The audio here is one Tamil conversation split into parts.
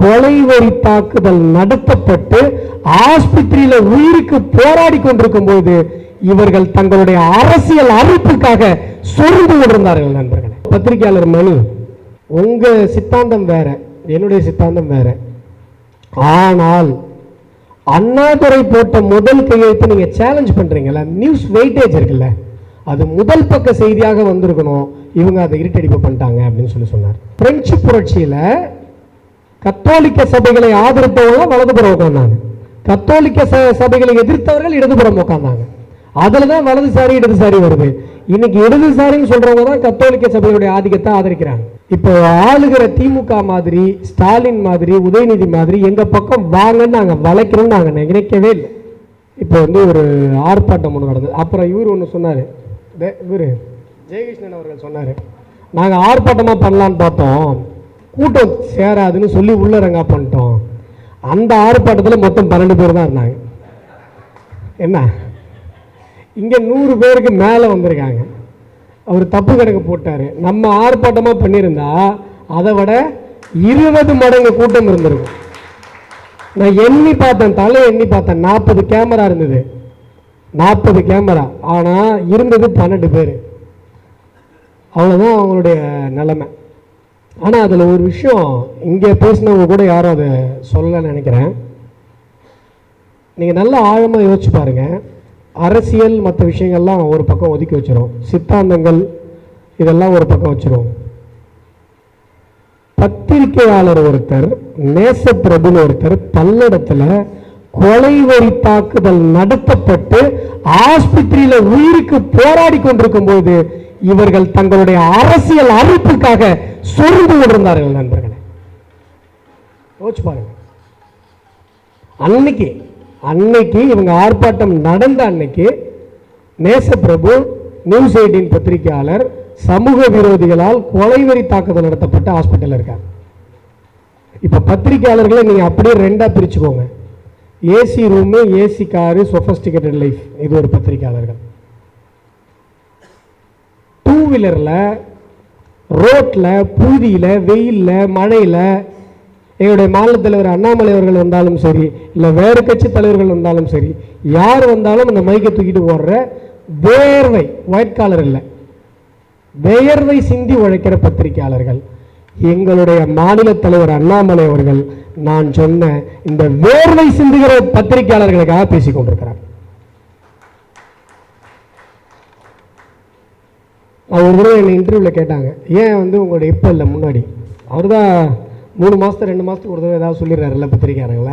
கொலை வெறி தாக்குதல் நடத்தப்பட்டு ஆஸ்பத்திரியில உயிருக்கு போராடி கொண்டிருக்கும் போது இவர்கள் தங்களுடைய அரசியல் அறிப்புக்காக சொர்ந்து கொண்டிருந்தார்கள் நண்பர்களே. பத்திரிகையாளர் மணி உங்க சித்தாந்தம் வேற என்னுடைய சித்தாந்தம் வேற. ஆனால் அண்ணாதுரை போட்ட முதல் கையெழுத்து நீங்க சேலஞ்ச் பண்றீங்கல்ல நியூஸ் வெயிட்டேஜ் இருக்குல்ல அது முதல் பக்க செய்தியாக வந்திருக்கணும் இவங்க அதை இருட்டடிப்பு பண்ணிட்டாங்க அப்படின்னு சொல்லி சொன்னார். பிரெஞ்சு புரட்சியில கத்தோலிக்க சபைகளை ஆதரித்தவர்கள் வலதுபுறம் உட்கார்ந்தாங்க. கத்தோலிக்க ச- சபைகளை எதிர்த்தவர்கள் இடதுபுறம் உட்கார்ந்தாங்க. அதுல தான் வலதுசாரி இடதுசாரி வருது. இன்னைக்கு இடதுசாரின்னு சொல்றவங்க தான் கத்தோலிக்க சபையுடைய ஆதிக்கத்தை ஆதரிக்கிறாங்க. இப்போ ஆளுகிற திமுக மாதிரி ஸ்டாலின் மாதிரி உதயநிதி மாதிரி எங்க பக்கம் வாங்கன்னு நாங்கள் வளைக்கணும்னு நாங்கள் நினைக்கவே இல்லை. இப்போ வந்து ஒரு ஆர்ப்பாட்டம் ஒன்று நடந்தது. அப்புறம் இவர் ஒன்று சொன்னார். இவர் ஜெயகிருஷ்ணன் அவர்கள் சொன்னார். நாங்கள் ஆர்ப்பாட்டமாக பண்ணலான்னு பார்த்தோம். கூட்டம் சேராதுன்னு சொல்லி உள்ளரங்கா பண்ணிட்டோம். அந்த ஆர்ப்பாட்டத்தில் மொத்தம் பன்னெண்டு பேர் தான் இருந்தாங்க. என்ன? இங்கே நூறு பேருக்கு மேலே வந்திருக்காங்க. அவர் தப்பு கணக்கு போட்டார். நம்ம ஆர்ப்பாட்டமாக பண்ணியிருந்தா அதை விட இருபது மடங்கு கூட்டம் இருந்திருக்கும். நான் எண்ணி பார்த்தேன் தலை எண்ணி பார்த்தேன். நாற்பது கேமரா இருந்தது. நாற்பது கேமரா. ஆனால் இருந்தது பன்னெண்டு பேர். அவ்வளோதான் அவங்களுடைய நிலைமை. ஆனால் அதில் ஒரு விஷயம் இங்கே பேசினவங்க கூட யாரும் அதை சொல்லலைன்னு நினைக்கிறேன். நீங்கள் நல்லா ஆழமாக யோசிச்சு பாருங்க. அரசியல் மற்ற விஷயங்கள்லாம் ஒரு பக்கம் ஒதுக்கி வச்சிரும். சித்தாந்தங்கள் இதெல்லாம் ஒரு பக்கம் வச்சிரும். பத்திரிகையாளர் ஒருத்தர் நேசப்பிரபுன்னு ஒருத்தர் பல்லடத்தில் கொலை வரி தாக்குதல் நடத்தப்பட்டு ஆஸ்பத்திரியில உயிருக்கு போராடி கொண்டிருக்கும் போது இவர்கள் தங்களுடைய அரசியல் அறிப்புக்காக சொருந்து கொண்டிருந்தார்கள் நண்பர்களே. யோசிச்சு பாருங்க. அன்னைக்கு அன்னைக்கு இவங்க ஆர்ப்பாட்டம் நடந்த அன்னைக்கு நேசப்பிரபு நியூஸ் எயிட்டின் பத்திரிகையாளர் சமூக விரோதிகளால் கொலைவெறி தாக்குதல் நடத்தப்பட்ட ஹாஸ்பிட்டல் இருக்காங்க. இப்போ பத்திரிகையாளர்களை நீங்கள் அப்படியே ரெண்டா பிரிச்சுக்கோங்க. AC room AC car sophisticated life இது ஒரு பத்திரிகையாளர்கள். வீலரில் ரோட்டில் புழுதியில் வெயிலில் மழையில் எங்களுடைய மாநில தலைவர் அண்ணாமலை அவர்கள் வந்தாலும் சரி இல்லை வேறு கட்சி தலைவர்கள் வந்தாலும் சரி யார் வந்தாலும் அந்த மைக்கை தூக்கிட்டு போடுற வேர்வை ஒயிட் காலர் இல்லை. வேர்வை சிந்தி உழைக்கிற பத்திரிகையாளர்கள். எங்களுடைய மாநில தலைவர் அண்ணாமலை அவர்கள் நான் சொன்ன இந்த வேர்வை சிந்துகிற பத்திரிகையாளர்களுக்காக பேசிக்கொண்டிருக்கிறார் கொண்டிருக்கிறார் அவர் ஒரு தடவை என்னை இன்டர்வியூவில் கேட்டாங்க. ஏன் வந்து உங்களோட இப்போ இல்லை முன்னாடி? அவர் தான் மூணு மாதத்துக்கு ரெண்டு மாதத்துக்கு ஒரு தடவை ஏதாவது சொல்லிடுறாருல்ல பத்திரிக்கையாளங்கள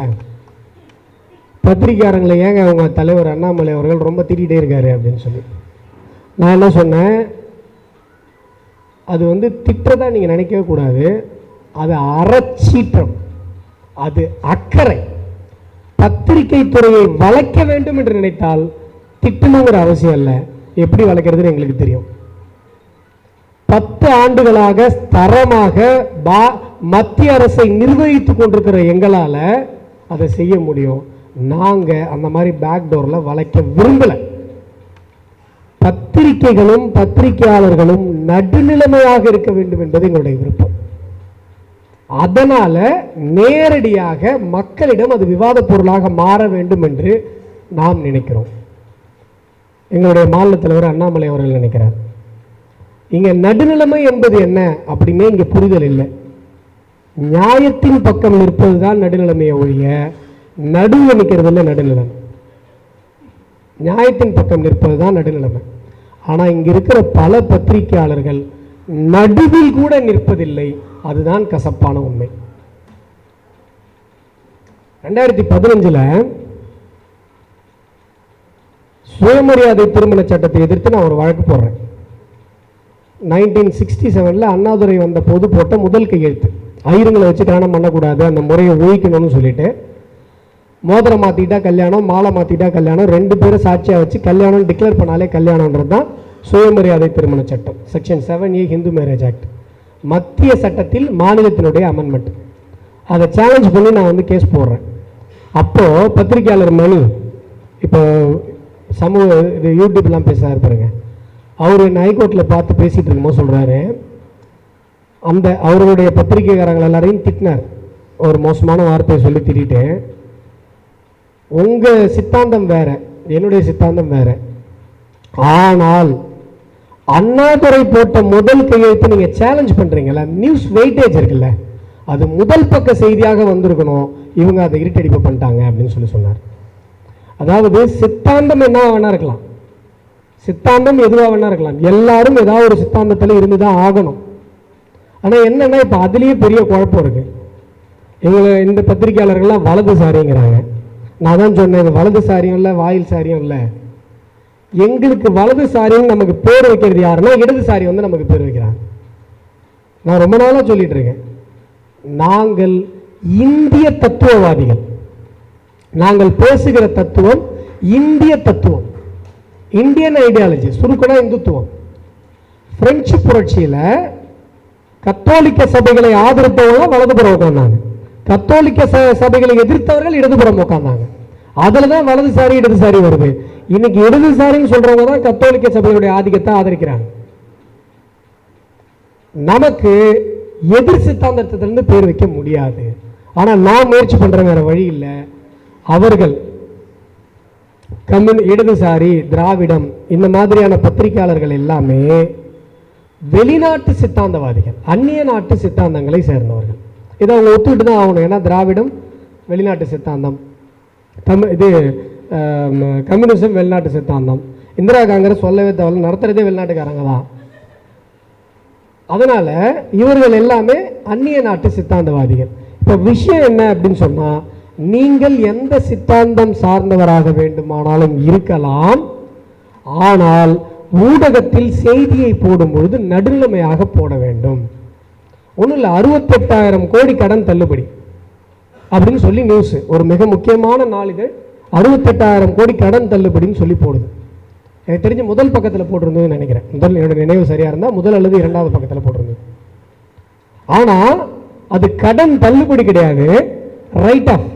பத்திரிக்கையாளங்களை ஏங்க அவங்க தலைவர் அண்ணாமலை அவர்கள் ரொம்ப திட்டிகிட்டே இருக்காரு அப்படின்னு சொல்லி. நான் என்ன சொன்னேன்? அது வந்து திட்டதாக நீங்கள் நினைக்கவே கூடாது. அது அறச்சீற்றம். அது அக்கறை. பத்திரிகை துறையை வளைக்க வேண்டும் என்று நினைத்தால் திட்டணுங்கிற அவசியம் இல்லை. எப்படி வளர்க்குறதுன்னு எங்களுக்கு தெரியும். பத்து ஆண்டுகளாக தரமாக பா- மத்திய அரசை நிர்வகித்துக் கொண்டிருக்கிற எங்களால் அதை செய்ய முடியும். நாங்கள் அந்த மாதிரி பேக் வளைக்க விரும்பலை. பத்திரிகைகளும் பத்திரிகையாளர்களும் நடுநிலைமையாக இருக்க வேண்டும் என்பது எங்களுடைய விருப்பம். அதனால் நேரடியாக மக்களிடம் அது விவாத பொருளாக மாற வேண்டும் என்று நாம் நினைக்கிறோம். எங்களுடைய மாநில தலைவர் அண்ணாமலை அவர்கள் நினைக்கிறார். இங்கே நடுநிலைமை என்பது என்ன? அப்படின்னே இங்கே புரிதல் இல்லை. நியாயத்தின் பக்கம் நிற்பதுதான் நடுநிலைமையை ஒழிய நடுவில் நிற்கிறது இல்லை நடுநிலைமை. நியாயத்தின் பக்கம் நிற்பதுதான் நடுநிலைமை. ஆனால் இங்கே இருக்கிற பல பத்திரிகையாளர்கள் நடுவில் கூட நிற்பதில்லை. அதுதான் கசப்பான உண்மை. ரெண்டாயிரத்தி பதினஞ்சில் சுயமரியாதை திருமண சட்டத்தை எதிர்த்து நான் ஒரு வழக்கு போடுறேன். நைன்டீன் சிக்ஸ்டி செவனில் அண்ணாதுரை வந்த போது போட்ட முதல் கையெழுத்து. ஐயருங்களை வச்சு கல்யாணம் பண்ணக்கூடாது அந்த முறையை ஒழிக்கணும்னு சொல்லிட்டு. மோதிரம் மாற்றிட்டா கல்யாணம் மாலை மாற்றிட்டா கல்யாணம் ரெண்டு பேரும் சாட்சியாக வச்சு கல்யாணம் டிக்ளேர் பண்ணாலே கல்யாணம்ன்றது தான் சுயமரியாதை திருமண சட்டம். Section seven A Hindu marriage act மத்திய சட்டத்தில் மாநிலத்தினுடைய அமெண்ட்மெண்ட் அதை சேலஞ்ச் பண்ணி நான் வந்து கேஸ் போடுறேன். அப்போது பத்திரிகையாளர் மணி இப்போ சமூக இது யூடியூப்லாம் பேசுகிறாரு பாருங்க. அவர் என்ன ஹைகோர்ட்டில் பார்த்து பேசிகிட்டு இருக்கும்போது சொல்கிறாரு அந்த அவர்களுடைய பத்திரிகைக்காரங்கள் எல்லாரையும் திட்டினார். ஒரு மோசமான வார்த்தையை சொல்லி திட்டிட்டு உங்கள் சித்தாந்தம் வேறு என்னுடைய சித்தாந்தம் வேறு. ஆனால் அண்ணாதுரை போட்ட முதல் கையெழுத்து நீங்கள் சேலஞ்ச் பண்றீங்கல்ல நியூஸ் வெயிட்டேஜ் இருக்குல்ல அது முதல் பக்க செய்தியாக வந்திருக்கணும். இவங்க அதை இருட்டடிப்பு பண்ணிட்டாங்க அப்படின்னு சொல்லி சொன்னார். அதாவது சித்தாந்தம் என்ன வேணா இருக்கலாம். சித்தாந்தம் எதுவாக வேணா இருக்கலாம். எல்லாரும் ஏதாவது ஒரு சித்தாந்தத்தில் இருந்து தான் ஆகணும். ஆனால் என்னென்னா இப்போ அதுலேயே பெரிய குழப்பம் இருக்குது எங்களை இந்த பத்திரிகையாளர்கள்லாம் வலதுசாரிங்கிறாங்க நான் தான் சொன்னேன் இது வலதுசாரியும் இல்லை வாயில் சாரியும் இல்லை. எங்களுக்கு வலதுசாரின்னு நமக்கு பேர் வைக்கிறது யாருன்னா இடதுசாரி வந்து நமக்கு பேர் வைக்கிறாங்க. நான் ரொம்ப நாளாக சொல்லிட்டு இருக்கேன். நாங்கள் இந்திய தத்துவவாதிகள். நாங்கள் பேசுகிற தத்துவம் இந்திய தத்துவம். இந்தியன் ஐடியாலஜி சுருக்கடா இந்துத்துவம். பிரெஞ்சு புரட்சியில் கத்தோலிக்க சபைகளை ஆதரித்தவங்க வலதுபுறம் உட்காந்தாங்க கத்தோலிக்க ச- சபைகளை எதிர்த்தவர்கள் இடதுபுறம் உட்காந்தாங்க அதுல தான் வலதுசாரி இடதுசாரி வருது. இன்னைக்கு இடதுசாரின்னு சொல்றவங்க தான் கத்தோலிக்க சபையுடைய ஆதிக்கத்தை ஆதரிக்கிறாங்க. நமக்கு எதிர் சித்தாந்தத்திலிருந்து பேர் வைக்க முடியாது. ஆனால் நான் முயற்சி பண்ணுற வேற வழி இல்லை. அவர்கள் கம்யூன் இடதுசாரி திராவிடம் இந்த மாதிரியான பத்திரிகையாளர்கள் எல்லாமே வெளிநாட்டு சித்தாந்தவாதிகள் அந்நிய நாட்டு சித்தாந்தங்களை சேர்ந்தவர்கள். இதை அவங்க ஒத்துக்கிட்டு தான் ஆகணும். ஏன்னா திராவிடம் வெளிநாட்டு சித்தாந்தம். தமிழ் இது கம்யூனிசம் வெளிநாட்டு சித்தாந்தம். இந்திரா காங்கிரஸ் சொல்லவே தேவையில்ல நடத்துறதே வெளிநாட்டுக்காரங்க தான். அதனால இவர்கள் எல்லாமே அந்நிய நாட்டு சித்தாந்தவாதிகள். இப்போ விஷயம் என்ன அப்படின்னு சொன்னா நீங்கள் எந்த சித்தாந்தம் சார்ந்தவராக வேண்டுமானாலும் இருக்கலாம். ஆனால் ஊடகத்தில் செய்தியை போடும் பொழுது நடுநிலைமையாக போட வேண்டும். ஒன்றும் இல்லை அறுபத்தெட்டாயிரம் கோடி கடன் தள்ளுபடி அப்படின்னு சொல்லி நியூஸ் ஒரு மிக முக்கியமான நாளிதழ் அறுபத்தெட்டாயிரம் கோடி கடன் தள்ளுபடின்னு சொல்லி போடுது. எனக்கு தெரிஞ்ச முதல் பக்கத்தில் போட்டிருந்ததுன்னு நினைக்கிறேன். முதல் என்னோட நினைவு சரியாக இருந்தால் முதல் அல்லது இரண்டாவது பக்கத்தில் போட்டிருந்தது. ஆனால் அது கடன் தள்ளுபடி கிடையாது ரைட் ஆஃப்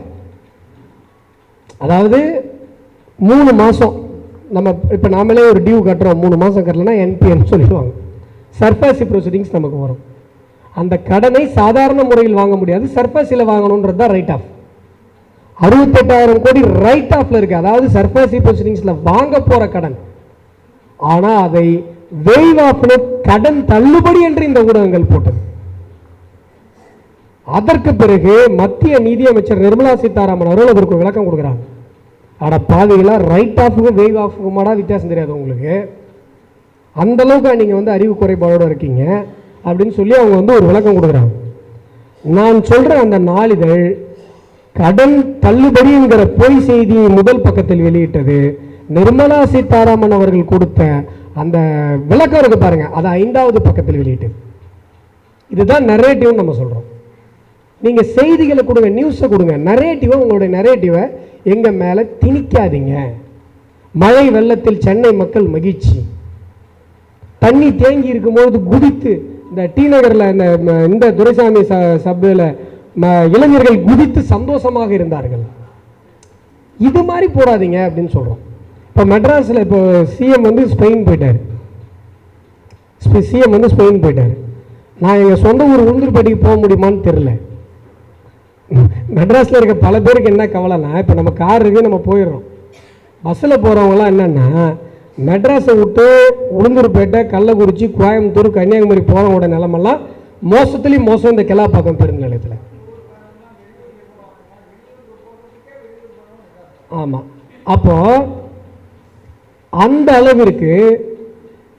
அதாவது மூணு மாதம் நம்ம இப்போ நாமளே ஒரு டியூ கட்டுறோம். மூணு மாதம் கட்டலன்னா என்பிஎன் சொல்லிடுவாங்க. சர்ஃபாசி ப்ரொசீடிங்ஸ் நமக்கு வரும். அந்த கடனை சாதாரண முறையில் வாங்க முடியாது. சர்ஃபாசியில் வாங்கணுன்றது தான் ரைட் ஆஃப் அறுபத்தெட்டாயிரம் கோடி ரைட் ஆஃப்ல இருக்கு. அதாவது சர்ஃபாசி ப்ரொசீடிங்ஸில் வாங்க போகிற கடன். ஆனால் அதை வெய்வ் ஆஃப்னு கடன் தள்ளுபடி என்று இந்த ஊடகங்கள் போட்டது. அதற்கு பிறகு மத்திய நிதியமைச்சர் நிர்மலா சீதாராமன் அவர்கள் அதற்கு விளக்கம் கொடுக்குறாங்க ஆனால் பாவிகளா ரைட் ஆஃபுக்கும் வெய்வ் ஆஃபுக்குமாடா வித்தியாசம் தெரியாது உங்களுக்கு. அந்த அளவுக்கு வந்து அறிவு குறைபாடோடு இருக்கீங்க அப்படின்னு சொல்லி அவங்க வந்து ஒரு விளக்கம் கொடுக்குறாங்க. நான் சொல்கிற அந்த நாளிதழ் கடன் தள்ளுபடிங்கிற பொய் செய்தியை முதல் பக்கத்தில் வெளியிட்டது. நிர்மலா சீதாராமன் அவர்கள் கொடுத்த அந்த விளக்கம் இருக்கு பாருங்க. அது ஐந்தாவது பக்கத்தில் வெளியிட்டது. இதுதான் நரேட்டிவ்னு நம்ம சொல்கிறோம் நீங்கள் செய்திகளை கொடுங்க நியூஸை கொடுங்க நரேட்டிவை உங்களுடைய நரேட்டிவை எங்கள் மேலே திணிக்காதீங்க. மழை வெள்ளத்தில் சென்னை மக்கள் மகிழ்ச்சி. தண்ணி தேங்கி இருக்கும்போது குதித்து இந்த டி நகரில் இந்த இந்த துரைசாமி ச சபையில் இளைஞர்கள் குதித்து சந்தோஷமாக இருந்தார்கள். இது மாதிரி போடாதீங்க அப்படின்னு சொல்கிறோம் இப்போ மெட்ராஸில் இப்போ சிஎம் வந்து ஸ்பெயின் போயிட்டாரு. சிஎம் வந்து ஸ்பெயின் போயிட்டார். நான் எங்கள் சொந்த ஊர் உளுந்தூர்பேட்டைக்கு போக முடியுமான்னு தெரில மெட்ராஸில் இருக்க பல பேருக்கு என்ன கவலைன்னா இப்போ நம்ம கார் இருக்கு நம்ம போயிடுறோம். பஸ்ஸில் போகிறவங்களாம் என்னென்னா மெட்ராஸை விட்டு உளுந்தூர்பேட்டை கள்ளக்குறிச்சி கோயம்புத்தூர் கன்னியாகுமரி போகிறவங்களோட நிலமெல்லாம் மோசத்துலேயும் மோசம் இந்த கிளாப்பாக்கம் பேருந்து நிலையத்தில். ஆமாம் அப்போ அந்த அளவிற்கு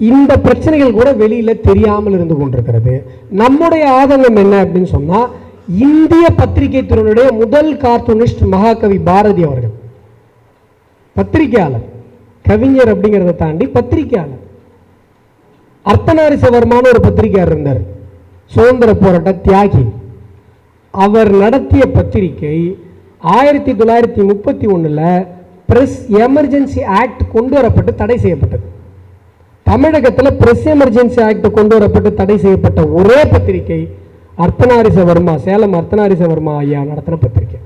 இந்த பிரச்சனைகள் கூட வெளியில தெரியாமல் இருந்து கொண்டிருக்கிறது. நம்முடைய ஆதங்கம் என்ன அப்படின்னு சொன்னால் இந்திய பத்திரிகை துறையினுடைய முதல் கார்ட்டூனிஸ்ட் மகாகவி பாரதி அவர்கள். பத்திரிகையாளர். கவிஞர் அப்படிங்கிறத தாண்டி பத்திரிகையாளர். அர்த்தநாரிசவர்மான ஒரு பத்திரிகையாளர் இருந்தார். சுதந்திர போராட்ட தியாகி. அவர் நடத்திய பத்திரிகை ஆயிரத்தி தொள்ளாயிரத்தி முப்பத்தி ஒண்ணுல பிரஸ் எமர்ஜென்சி ஆக்ட் கொண்டு வரப்பட்டு தடை செய்யப்பட்டது. தமிழகத்தில் பிரஸ் எமர்ஜென்சி ஆக்ட் கொண்டு வரப்பட்டு தடை செய்யப்பட்ட ஒரே பத்திரிகை அர்த்தநாரிசவர்மா சேலம் அர்த்தநாரிசவர்மா ஐயா நடத்தின பத்திரிகை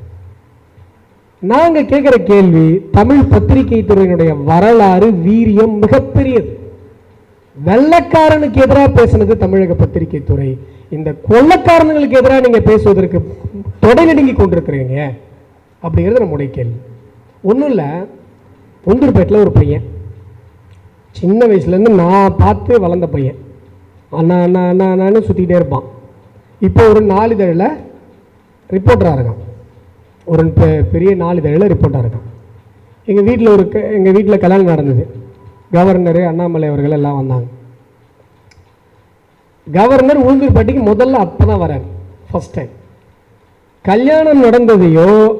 நாங்கள் கேட்குற கேள்வி தமிழ் பத்திரிகை துறையினுடைய வரலாறு வீரியம் மிகப்பெரியது வெள்ளக்காரனுக்கு எதிராக பேசினது தமிழக பத்திரிகை துறை. இந்த கொள்ளக்காரங்களுக்கு எதிராக நீங்கள் பேசுவதற்கு தொடை நடுங்கி கொண்டிருக்கிறீங்க அப்படிங்கிறது நம்முடைய கேள்வி. ஒன்றும் இல்லை ஒந்தூர்பேட்டில் ஒரு பையன். சின்ன வயசுலேருந்து நான் பார்த்து வளர்ந்த பையன். அண்ணா அண்ணா அண்ணா அண்ணான்னு சுற்றிக்கிட்டே இருப்பான். இப்போ ஒரு நாளிதழில் ரிப்போர்ட்டராக இருக்கான். ஒரு பெ- பெரிய நாளிதழில் ரிப்போர்ட்டாக இருக்கான். எங்கள் வீட்டில் ஒரு எங்கள் வீட்டில் கல்யாணம் நடந்தது. கவர்னரு அண்ணாமலை அவர்கள் எல்லாம் வந்தாங்க. கவர்னர் உளுந்தூர்பட்டிக்கு முதல்ல அப்போ தான் வரார் ஃபர்ஸ்ட் டைம் கல்யாணம் நடந்ததையோ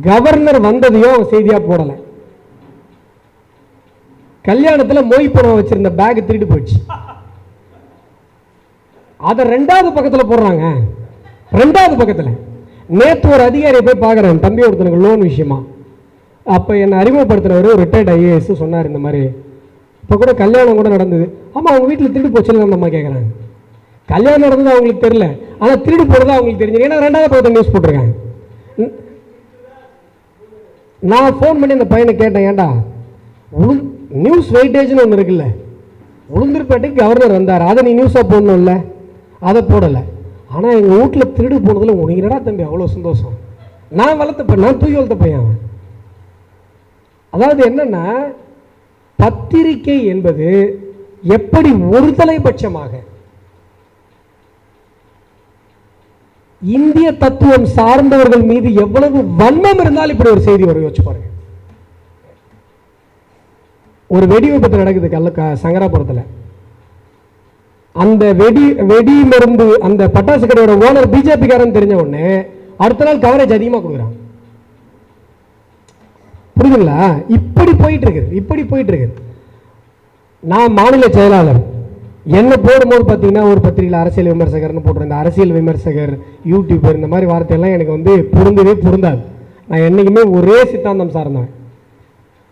கவர்னர் வந்ததையோ அவன் செய்தியாக போடலை. கல்யாணத்தில் மொய் பணம் வச்சிருந்த பேக் திருட்டு போயிடுச்சு. அதை ரெண்டாவது பக்கத்தில் போடுறாங்க. ரெண்டாவது பக்கத்தில். நேற்று ஒரு அதிகாரியை போய் பார்க்குறேன் தம்பி ஒருத்தனுக்கு லோன் விஷயமா. அப்போ என்னை அறிமுகப்படுத்தினவர் ஒரு ரிட்டையர்ட் ஐஏஎஸ் சொன்னார் இந்த மாதிரி. இப்போ கூட கல்யாணம் கூட நடந்தது. ஆமாம் அவங்க வீட்டில் திருடு போச்சுன்னு அந்த அம்மா கேட்குறாங்க கல்யாணம் நடந்தது அவங்களுக்கு தெரியல. ஆனால் திருடு போகிறது அவங்களுக்கு தெரிஞ்சது ஏன்னா ரெண்டாவது பக்கத்தில் நியூஸ் போட்டிருக்காங்க. ம். நான் ஃபோன் பண்ணி அந்த பையனை கேட்டேன். ஏன்டா உளு நியூஸ் வெயிட்டேஜ்னு ஒன்று இருக்குல்ல. உளுந்தூர்பேட்டைக்கு கவர்னர் வந்தார். அதை நீ நியூஸாக போடணும்ல. அதை போடலை. ஆனால் எங்கள் வீட்டில் திருடு போனதில் உனக்கு என்னடா தம்பி அவ்வளோ சந்தோஷம்? நான் வளர்த்த நான் தூய் வளர்த்த பையன் அவன். அதாவது என்னன்னா பத்திரிகை என்பது எப்படி ஒருதலைபட்சமாக இந்திய தத்துவம் சார்ந்தவர்கள் மீது எவ்வளவு வன்மம் இருந்தால் இப்படி ஒரு செய்தி வரும் யோசிச்சு பாருங்க. ஒரு வெடி விபத்து நடக்குது கல்ல க- சங்கராபுரத்தில். அந்த வெடி வெடி மருந்து அந்த பட்டாசு கடையோட ஓனர் பிஜேபிக்காரன் தெரிஞ்ச உடனே அடுத்த நாள் கவரேஜ் அதிகமாக கொடுக்குறான். புரியுதுங்களா இப்படி போயிட்டு இருக்குது இப்படி போயிட்டு இருக்குது நான் மாநில செயலாளர். என்ன போடும்போது பார்த்தீங்கன்னா ஒரு பத்திரிகையில் அரசியல் விமர்சகர்னு போடுற இந்த அரசியல் விமர்சகர் யூடியூபர் இந்த மாதிரி வார்த்தையெல்லாம் எனக்கு வந்து பொருந்தவே பொருந்தாது. நான் என்றைக்குமே ஒரே சித்தாந்தம் சார்ந்தேன்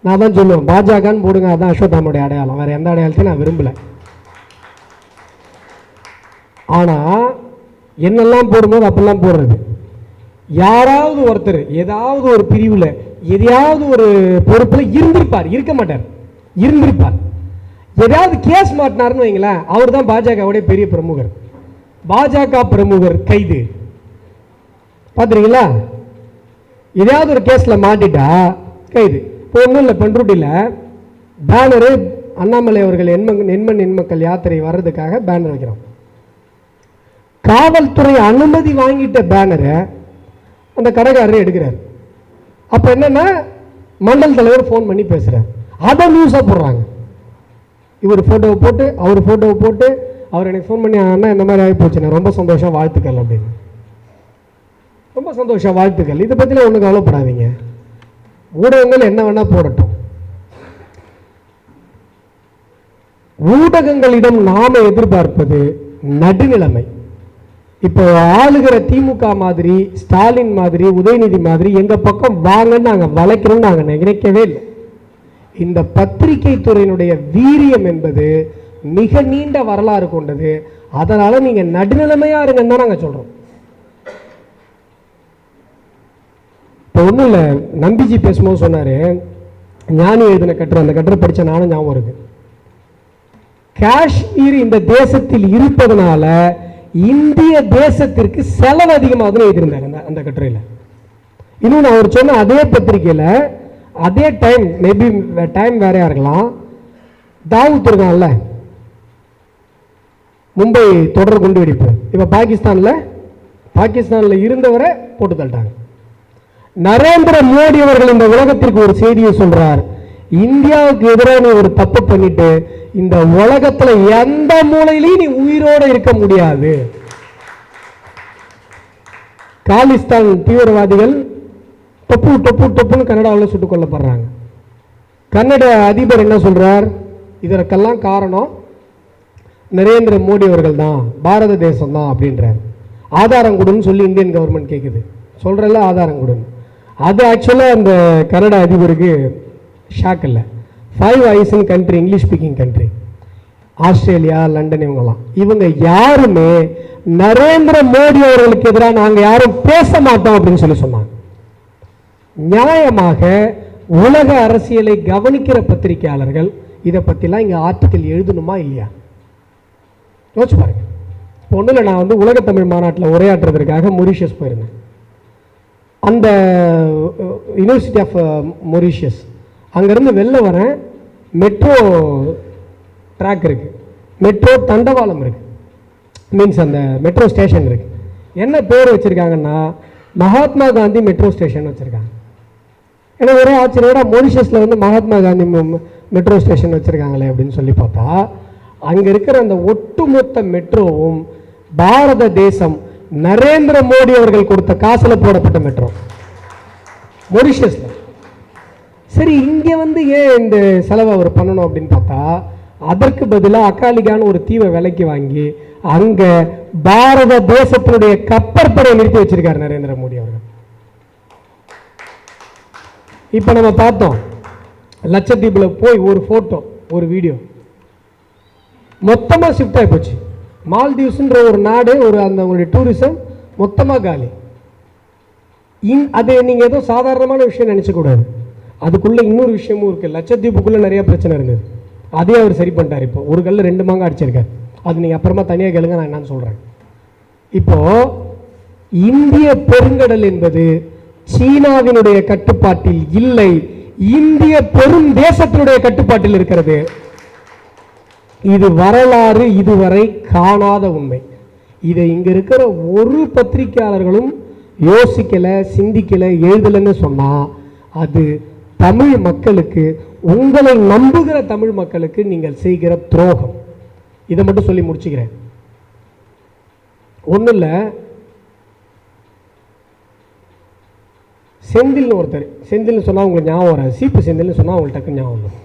நான் தான் சொல்லுவேன் பாஜகன்னு போடுங்க அதான் அஸ்வத்தாமனுடைய அடையாளம். வேறு எந்த அடையாளத்தையும் நான் விரும்பல. ஆனால் என்னெல்லாம் போடும்போது அப்பெல்லாம் போடுறது. யாராவது ஒருத்தர் ஏதாவது ஒரு பிரிவில் எதையாவது ஒரு பொறுப்பில் இருந்திருப்பார் இருக்க மாட்டார். இருந்திருப்பார். எதாவது கேஸ் மாட்டினாருன்னு வைங்களேன் அவர் தான் பாஜகவுடைய பெரிய பிரமுகர். பாஜக பிரமுகர் கைது. பார்த்துருக்கீங்களா எதையாவது ஒரு கேஸில் மாட்டிட்டா கைது. இப்போ ஒன்றும் இல்லை பண்ருட்டியில் பேனரு அண்ணாமலை அவர்கள் எண்மன் எண்மண் எண்மக்கள் யாத்திரை வர்றதுக்காக பேனர் வைக்கிறோம் காவல்துறை அனுமதி வாங்கிட்ட பேனரை அந்த கடைக்காரர் எடுக்கிறார். அப்போ என்னென்னா மண்டல் தலைவர் ஃபோன் பண்ணி பேசுகிறார் அதை நியூஸாக போடுறாங்க. இவர் ஃபோட்டோவை போட்டு அவர் ஃபோட்டோவை போட்டு அவர் எனக்கு ஃபோன் பண்ணி அண்ணா இந்த மாதிரி ஆகி போச்சுண்ணே ரொம்ப சந்தோஷம். வாழ்த்துக்கள் அப்படின்னு. ரொம்ப சந்தோஷம். வாழ்த்துக்கள். இதை பற்றிலாம் ஒன்றும் கவலைப்படாதீங்க. ஊடகங்கள் என்ன வேணால் போடட்டும். ஊடகங்களிடம் நாம எதிர்பார்ப்பது நடுநிலைமை. இப்போ ஆளுகிற திமுக மாதிரி ஸ்டாலின் மாதிரி உதயநிதி மாதிரி எங்க பக்கம் வாங்கன்னு நாங்கள் வளைக்கணும்னு நாங்கள் நினைக்கவே இல்லை. இந்த பத்திரிகை துறையினுடைய வீரியம் என்பது மிக நீண்ட வரலாறு கொண்டது. அதனால நீங்க நடுநிலைமையா இருங்கன்னு தான் நாங்க சொல்றோம். இப்போ ஒன்றும் இல்லை நம்பிஜி பேசும்போது சொன்னாரு ஞானி எழுதின கட்டுரை அந்த கட்டுரை படிச்ச நானும் ஞாபகம் இருக்கு. காஷ்மீர் இந்த தேசத்தில் இருப்பதனால இந்திய தேசத்திற்கு செலவு அதிகமாகுதுன்னு எழுதியிருந்தார் அந்த அந்த கட்டுரையில். இன்னும் நான் அவர் சொன்ன அதே பத்திரிகையில் அதே டைம் மேபி டைம் வேறையா இருக்கலாம். தாவூத் இருக்கான்ல. மும்பை தொடர் குண்டு வெடிப்பு இப்போ பாகிஸ்தானில் பாகிஸ்தானில் இருந்தவரை போட்டு தள்ளிட்டாங்க. நரேந்திர மோடி அவர்கள் இந்த உலகத்திற்கு ஒரு செய்தியை சொல்கிறார் இந்தியாவுக்கு எதிராக ஒரு தப்பு பண்ணிட்டு இந்த உலகத்துல எந்த மூலையிலையும் நீ உயிரோட இருக்க முடியாது. காலிஸ்தான் தீவிரவாதிகள் டொப்பு டொப்பு டொப்புன்னு கனடாவில் சுட்டுக் கொல்லப்படுறாங்க. கன்னட அதிபர் என்ன சொல்றார்? இதற்கெல்லாம் காரணம் நரேந்திர மோடி அவர்கள் தான் பாரத தேசம் தான் அப்படின்றார். ஆதாரம் கொடுன்னு சொல்லி இந்தியன் கவர்மெண்ட் கேட்குது சொல்கிறல்ல ஆதாரம் கொடுன்னு. அது ஆக்சுவலாக அந்த கனடா அதிபருக்கு ஷாக் இல்லை. Five eyes country English speaking country Australia London இவங்கெல்லாம். இவங்க யாருமே நரேந்திர மோடி அவர்களுக்கு எதிராக நாங்கள் யாரும் பேச மாட்டோம் அப்படின்னு சொல்லி சொன்னாங்க. நியாயமாக உலக அரசியலை கவனிக்கிற பத்திரிகையாளர்கள் இதை பற்றிலாம் இங்கே ஆர்டிக்கல் எழுதணுமா இல்லையா? யோசிச்சு பாருங்க. இப்போ ஒன்றும் இல்லை நான் வந்து உலகத்தமிழ் மாநாட்டில் உரையாற்றுறதுக்காக மொரிஷியஸ் போயிருந்தேன். அந்த யூனிவர்சிட்டி ஆஃப் மொரிஷியஸ். அங்கேருந்து வெளில வரேன். மெட்ரோ ட்ராக் இருக்குது மெட்ரோ தண்டவாளம் இருக்குது மீன்ஸ் அந்த மெட்ரோ ஸ்டேஷன் இருக்குது என்ன பேர் வச்சிருக்காங்கன்னா மகாத்மா காந்தி மெட்ரோ ஸ்டேஷன் வச்சுருக்காங்க. ஏன்னா ஒரே ஆச்சரியோட மொரிஷியஸில் வந்து மகாத்மா காந்தி மெட்ரோ ஸ்டேஷன் வச்சுருக்காங்களே அப்படின்னு சொல்லி பார்த்தா அங்கே இருக்கிற அந்த ஒட்டுமொத்த மெட்ரோவும் பாரத தேசம் நரேந்திர மோடி அவர்கள் கொடுத்த காசில் போடப்பட்ட மெட்ரோ மொரிஷியஸில். சரி இங்கே வந்து ஏன் இந்த செலவை அவர் பண்ணணும் அப்படின்னு பார்த்தா அதற்கு பதிலாக அக்காலிகான ஒரு தீவை விலைக்கு வாங்கி அங்கே பாரத தேசத்தினுடைய கப்பற்படையை நிறுத்தி வச்சிருக்காரு நரேந்திர மோடி அவர்கள். இப்போ நம்ம பார்த்தோம் லட்சத்தீவில் போய் ஒரு ஃபோட்டோ ஒரு வீடியோ மொத்தமாக ஷிஃப்ட் ஆகி போச்சு. மால்தீவ்ஸுன்ற ஒரு நாடு ஒரு அந்த உங்களுடைய டூரிசம் மொத்தமாக காலி. இன் அது நீங்கள் ஏதோ சாதாரணமான விஷயம் நினச்சக்கூடாது. அதுக்குள்ளே இன்னொரு விஷயமும் இருக்குது லட்சத்தீவுக்குள்ளே நிறைய பிரச்சனை இருந்தது அதே அவர் சரி பண்ணிட்டார் இப்போ. ஒரு கல்ல ரெண்டு மாங்காய் அடிச்சிருக்கார். அது நீங்கள் அப்புறமா தனியாக கேளுங்க நான் என்னன்னு சொல்கிறேன் இப்போது இந்திய பெருங்கடல் என்பது சீனாவினுடைய கட்டுப்பாட்டில் இல்லை. இந்திய பெரும் தேசத்தினுடைய கட்டுப்பாட்டில் இருக்கிறது. இது வரலாறு இதுவரை காணாத உண்மை. இதை இங்க இருக்கிற ஒரு பத்திரிகையாளர்களும் யோசிக்கல சிந்திக்கல எழுதலைன்னு சொன்னா அது தமிழ் மக்களுக்கு உங்களை நம்புகிற தமிழ் மக்களுக்கு நீங்கள் செய்கிற துரோகம். இதை மட்டும் சொல்லி முடிச்சுக்கிறேன். ஒன்றும் இல்லை. செந்தில்னு ஒருத்தர் செந்தில்னு சொன்னால் உங்களுக்கு ஞாபகம் வராது. சீப்பு செந்தில்னு சொன்னால் உங்களுக்கு டக்கு ஞாபகம் வரும்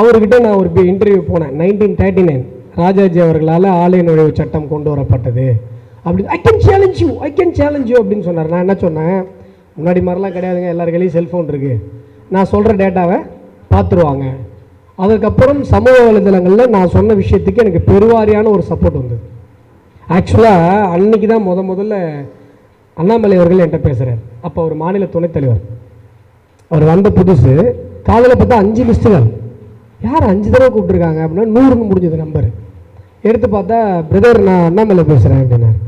அவர்கிட்ட நான் ஒரு இன்டர்வியூ போனேன். நைன்டீன் தேர்ட்டி நைன் ராஜாஜி அவர்களால் ஆலய நுழைவு சட்டம் கொண்டு வரப்பட்டது. அப்படி I can challenge you I can challenge you அப்படின்னு சொன்னார். நான் என்ன சொன்னேன்? முன்னாடி மாதிரிலாம் கிடையாதுங்க. எல்லார் கையிலையும் செல்ஃபோன் இருக்குது நான் சொல்கிற டேட்டாவை பார்த்துருவாங்க. அதுக்கப்புறம் சமூக வலைதளங்களில் நான் சொன்ன விஷயத்துக்கு எனக்கு பெருவாரியான ஒரு சப்போர்ட் வந்தது. ஆக்சுவலாக அன்னைக்கு தான் முத முதல்ல அண்ணாமலை அவர்கள் என்கிட்ட பேசுகிறார் அப்போ அவர் மாநில துணைத் தலைவர். அவர் வந்த புதுசு காலையில் பார்த்தா அஞ்சு மிஸ்டுகள் யார் அஞ்சு தடவை கூப்பிட்டுருக்காங்க அப்படின்னா நூறுன்னு முடிஞ்சது நம்பர் எடுத்து பார்த்தா பிரதர் நான் அண்ணாமலை பேசுகிறேன் அப்படின்னார்.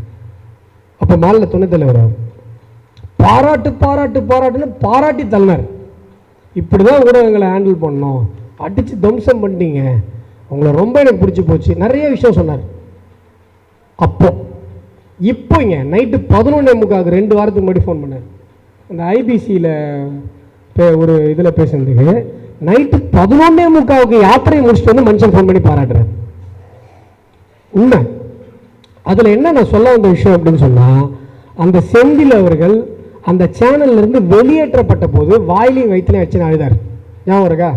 அப்போ மாநில துணைத் தலைவர் அவர். பாராட்டு பாராட்டு பாராட்டுன்னு பாராட்டி தள்ளினார். இப்படி தான் ஊடகங்களை ஹேண்டில் பண்ணோம் அடித்து தம்சம் பண்ணிட்டீங்க. உங்களை ரொம்ப எனக்கு பிடிச்சி போச்சு. நிறைய விஷயம் சொன்னார். அப்போ இப்போங்க நைட்டு பதினொன்னே முக்காவுக்கு ரெண்டு வாரத்துக்கு முன்னாடி ஃபோன் பண்ணார். அந்த ஐபிசியில் ஒரு இதில் பேசுனதுக்கு நைட்டு பதினொன்னே முக்காவுக்கு யாத்திரையை முடிச்சுட்டு வந்து மனுஷன் ஃபோன் பண்ணி பாராட்டுறாரு. உண்மை. அதில் என்ன நான் சொல்ல வந்த விஷயம் அப்படின்னு சொன்னால் அந்த செந்தில் அவர்கள் அந்த சேனல்ல இருந்து வெளியேற்றப்பட்ட போது வாயிலையும் வயிற்றுலையும் வச்சு அழுதார் ஞாபகம் இருக்கா?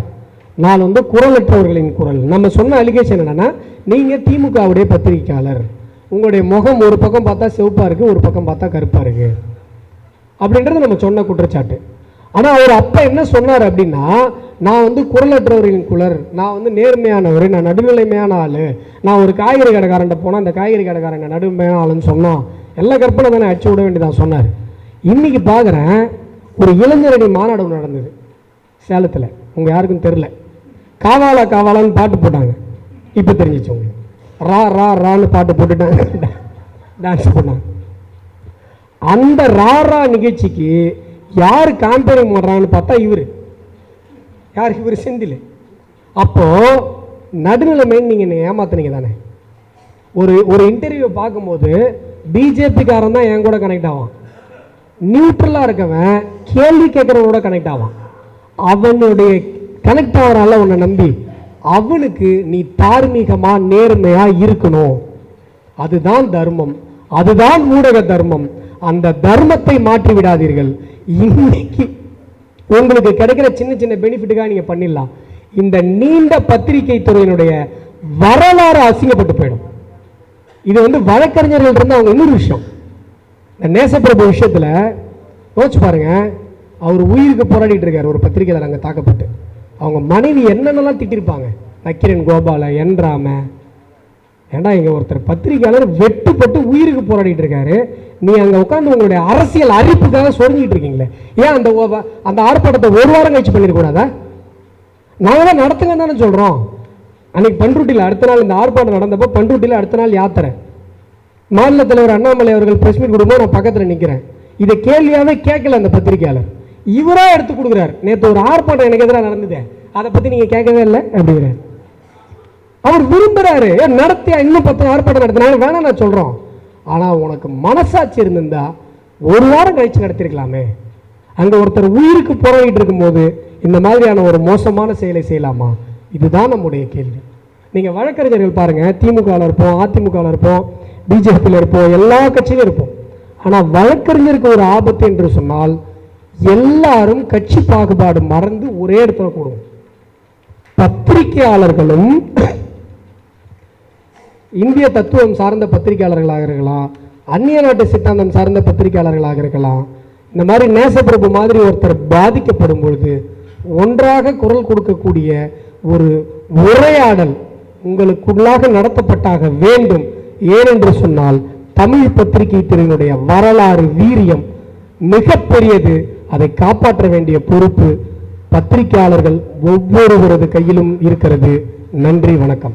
நான் வந்து குரலற்றவர்களின் குரல். நம்ம சொன்ன அலிகேஷன் என்னென்னா நீங்கள் திமுகவுடைய பத்திரிகையாளர். உங்களுடைய முகம் ஒரு பக்கம் பார்த்தா சிவப்பாக இருக்குது ஒரு பக்கம் பார்த்தா கருப்பாக இருக்குது அப்படின்றது நம்ம சொன்ன குற்றச்சாட்டு. ஆனால் அவர் அப்போ என்ன சொன்னார் அப்படின்னா நான் வந்து குரலற்றவர்களின் குளர் நான் வந்து நேர்மையானவர் நான் நடுநிலைமையான ஆள். நான் ஒரு காய்கறி கடைக்காரன்ட்ட போனால் அந்த காய்கறி கடைக்காரங்க நடுமையான ஆளுன்னு சொன்னோம் எல்லா கற்பனை தானே அடிச்சு விட வேண்டியதான் சொன்னார். இன்னைக்கு பார்க்குறேன் ஒரு இளைஞரணி மாநாடு நடந்தது. சேலத்தில். உங்கள் யாருக்கும் தெரில காவாலா காவாலான்னு பாட்டு போட்டாங்க. இப்போ தெரிஞ்சிச்சு உங்களுக்கு. ரா ரா ரான்னு பாட்டு போட்டுட்டாங்க டான்ஸ் பண்ணாங்க. அந்த ரா ரா நிகழ்ச்சிக்கு யார் காம்பேரிங் பண்ணுறான்னு பார்த்தா இவர். யார்? இவர் செந்தில். அப்போது நடுநிலைமைன்னு நீங்கள் என்னை ஏமாத்துனீங்க தானே. ஒரு ஒரு இன்டர்வியூ பார்க்கும்போது பிஜேபிக்காரன் தான் என் கூட கனெக்ட் ஆவான். நியூட்ரலாக இருக்கவன் கேள்வி கேட்குறவனோட கனெக்ட் ஆவான். அவனுடைய கனெக்ட் ஆகிறால உன்னை நம்பி. அவனுக்கு நீ தார்மீகமாக நேர்மையாக இருக்கணும். அதுதான் தர்மம். அதுதான் ஊடக தர்மம். அந்த தர்மத்தை மாற்றி விடாதீர்கள். இன்னைக்கு உங்களுக்கு கிடைக்கிற சின்ன சின்ன பெனிஃபிட்டுக்காக நீங்கள் பண்ணிடலாம். இந்த நீண்ட பத்திரிகை துறையினுடைய வரலாறு அசிங்கப்பட்டு போயிடும். இது வந்து வழக்கறிஞர்கள் இருந்து அவங்க இன்னொரு விஷயம். இந்த நேசப்பிரபு விஷயத்தில் யோசிச்சு பாருங்க. அவர் உயிருக்கு போராடிட்டு இருக்காரு ஒரு பத்திரிகையாளர் அங்கே தாக்கப்பட்டு. அவங்க மனைவி என்னென்னலாம் திட்டிருப்பாங்க? நக்கிரன் கோபால என் ராம. ஏன்டா இங்கே ஒருத்தர் பத்திரிகையாளர் வெட்டுப்பட்டு உயிருக்கு போராடிட்டு இருக்காரு? நீ அங்கே உட்காந்து உங்களுடைய அரசியல் அறிப்புக்காக சொரிஞ்சிட்டு இருக்கீங்களே. ஏன் அந்த அந்த ஆர்ப்பாட்டத்தை ஒரு வாரம் கழிச்சு பண்ணிடக்கூடாதா? நாங்கள் தான் நடத்துங்க தானே சொல்கிறோம் அன்னைக்கு பண்ருட்டியில் அடுத்த நாள் இந்த ஆர்ப்பாட்டம் நடந்தப்போ பண்ருட்டியில் அடுத்த நாள் யாத்திரை. மாநில தலைவர் அண்ணாமலை அவர்கள் பிரஸ் மீட் கொடுக்கும்போது நான் பக்கத்தில் நிற்கிறேன் இதை கேள்வியாவே கேட்கல அந்த பத்திரிக்கையாளர் இவரா எடுத்து கொடுக்குறாரு. நேற்று ஒரு ஆர்ப்பாட்டம் எனக்கு எதிராக நடந்தது. அதை பற்றி நீங்கள் கேட்கவே இல்லை அப்படிங்கிறார். அவர் விரும்புறாரு. ஏ, நடத்தியா? இன்னும் பத்து ஆர்ப்பாட்டம் நடத்தினாலும் வேணாம் நான் சொல்றோம். ஆனா உனக்கு மனசாட்சி இருந்திருந்தா ஒரு வாரம் கழிச்சு நடத்திருக்கலாமே. அங்கே ஒருத்தர் உயிருக்கு போராடிட்டு இருக்கும்போது இந்த மாதிரியான ஒரு மோசமான செயலை செய்யலாமா? இதுதான் நம்முடைய கேள்வி. நீங்க வழக்கறிஞர்கள் பாருங்க. திமுகவில் இருப்போம் அதிமுகவில் இருப்போம். பிஜேபியில் இருப்போம் எல்லா கட்சியிலும் இருப்போம். ஆனால் வழக்கறிஞருக்கு ஒரு ஆபத்து என்று சொன்னால் எல்லாரும் கட்சி பாகுபாடு மறந்து ஒரே இடத்துல கூடுவோம். பத்திரிகையாளர்களும் இந்திய தத்துவம் சார்ந்த பத்திரிகையாளர்களாக இருக்கலாம் அந்நிய நாட்டு சித்தாந்தம் சார்ந்த பத்திரிகையாளர்களாக இருக்கலாம் இந்த மாதிரி நேசப்பிரபு மாதிரி ஒருத்தர் பாதிக்கப்படும் பொழுது ஒன்றாக குரல் கொடுக்கக்கூடிய ஒரு உரையாடல் உங்களுக்குள்ளாக நடத்தப்பட்டாக வேண்டும் ஏனென்று சொன்னால் தமிழ் பத்திரிகை துறையினுடைய வரலாறு வீரியம் மிகப்பெரியது. அதை காப்பாற்ற வேண்டிய பொறுப்பு பத்திரிகையாளர்கள் ஒவ்வொருவரது கையிலும் இருக்கிறது. நன்றி வணக்கம்.